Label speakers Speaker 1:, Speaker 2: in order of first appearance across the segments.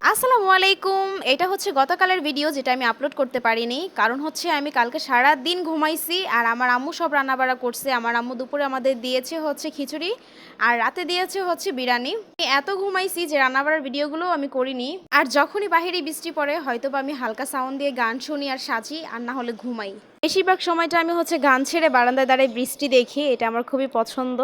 Speaker 1: আসসালামু আলাইকুম। এটা হচ্ছে গতকালের ভিডিও যেটা আমি আপলোড করতে পারিনি। কারণ হচ্ছে আমি কালকে সারা দিন ঘুমাইছি আর আমার আম্মু সব রান্নাবাড়া করছে। আমার আম্মু দুপুরে আমাদের দিয়েছে হচ্ছে খিচুড়ি আর রাতে দিয়েছে হচ্ছে বিরিয়ানি। এত ঘুমাইছি যে রান্নাবাড়ার ভিডিওগুলো আমি করিনি। আর যখনই বাহিরে বৃষ্টি পড়ে হয়তো বা আমি হালকা সাউন্ড দিয়ে গান শুনি আর সাজি আর না হলে ঘুমাই। বেশিরভাগ সময়টা আমি হচ্ছে গান ছেড়ে বারান্দায় দাঁড়ায় বৃষ্টি দেখি, এটা আমার খুবই পছন্দ।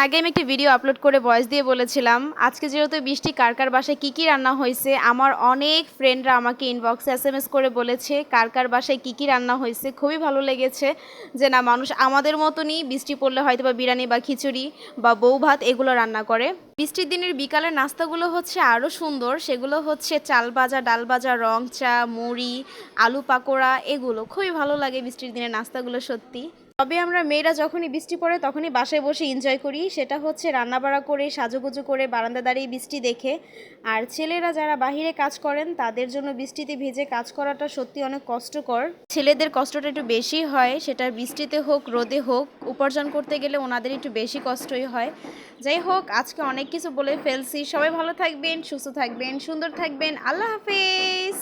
Speaker 1: আগে আমি একটি ভিডিও আপলোড করে ভয়েস দিয়ে বলেছিলাম, আজকে যেহেতু বৃষ্টি, কার কার বাসায় কী কী রান্না হয়েছে, আমার অনেক ফ্রেন্ডরা আমাকে ইনবক্সে এস এম এস করে বলেছে, কার কার বাসায় কী কী রান্না হয়েছে, খুবই ভালো লেগেছে যে না, মানুষ আমাদের মতনই বৃষ্টি পড়লে হয়তো বা বিরিয়ানি বা খিচুড়ি বা বউ ভাত এগুলো রান্না করে। বৃষ্টির দিনের বিকালের নাস্তাগুলো হচ্ছে আরও সুন্দর, সেগুলো হচ্ছে চাল ভাজা, ডাল ভাজা, রং চা, মুড়ি, আলু পাকোড়া, এগুলো। খুবই ভালো লাগে বৃষ্টির দিনের নাস্তাগুলো সত্যি। তবে আমরা মেয়েরা যখনই বৃষ্টি পড়ে, তখনই বাসায় বসে এনজয় করি। সেটা হচ্ছে রান্নাবাড়া করে, সাজুগুজু করে বারান্দা দাঁড়িয়ে বৃষ্টি দেখে। আর ছেলেরা যারা বাহিরে কাজ করেন, তাদের জন্য বৃষ্টিতে ভিজে কাজ করাটা সত্যি অনেক কষ্টকর। ছেলেদের কষ্টটা একটু বেশি হয়, সেটা বৃষ্টিতে হোক, রোদে হোক, উপার্জন করতে গেলে ওনাদের একটু বেশি কষ্টই হয়। যাই হোক, আজকে অনেক কিছু বলে ফেলছি। সবাই ভালো থাকবেন, সুস্থ থাকবেন, সুন্দর থাকবেন। আল্লাহ হাফেজ!